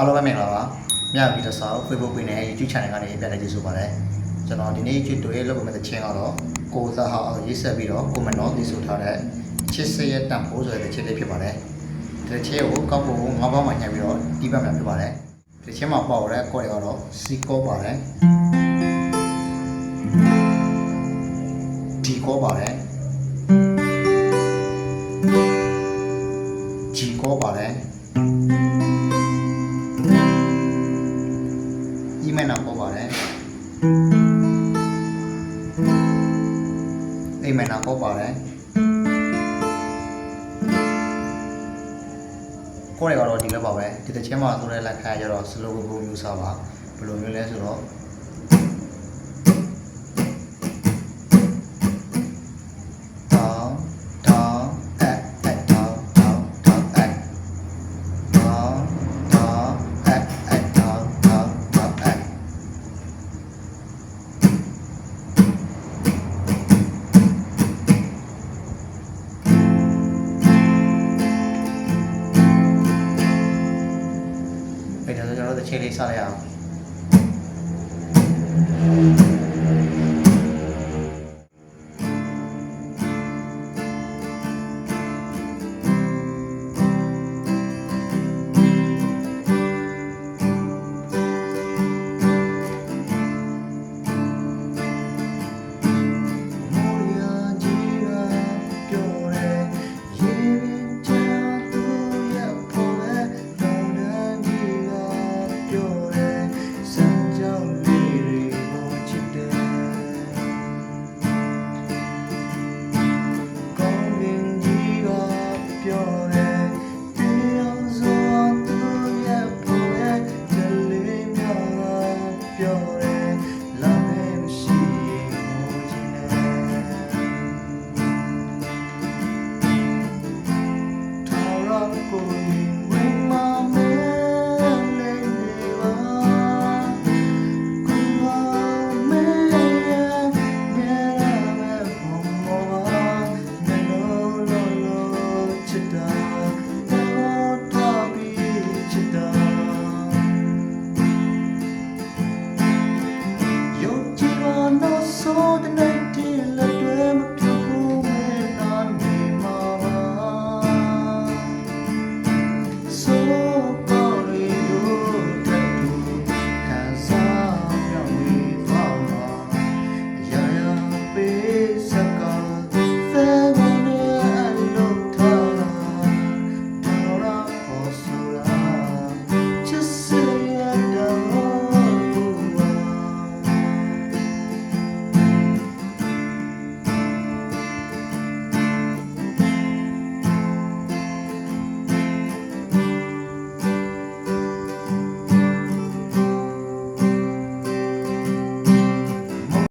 အားလုံးပဲမင်္ဂလာပါမြဗီဒီယိုဆောက် Facebook page နဲ့ YouTube channel ကနေပြန်လည်ကြည့်ဆိုပါရစေကျွန်တော်ဒီနေ့ YouTube တွေလုပ်မယ့်တဲ့ချင်းကတော့ကိုသာဟာအောင်ရေးဆက်ပြီးတော့ comment တော့ဒီဆိုထားတဲ့ချစ်စရဲ့တန်ဖိုးဆိုတဲ့ချစ်လေးဖြစ်ပါတယ်ဒီချစ်ကိုကောက်ဖို့ငါးပေါင်းမှညှပ်ပြီးတော့ဒီဘက်မှာဖြစ်ပါတယ်ဒီချင်းမှာပေါ့တဲ့ကော်တွေကတော့စီကောပါတယ်ဒီကောပါတယ်ဂျီကောပါတယ် email နောက်ပေါ်ပါတယ်အိမ်မက်နောက်ပေါ်ပါတယ်ကိုယ်ရကတော့ဒီလိုပါပဲဒီတစ်ချင်းမှာဆိုတဲ့လက်ခံရတော့ slow go မျိုးစားပါဘယ်လိုမျိုးလဲဆိုတော့တော Cili Saleam. sold the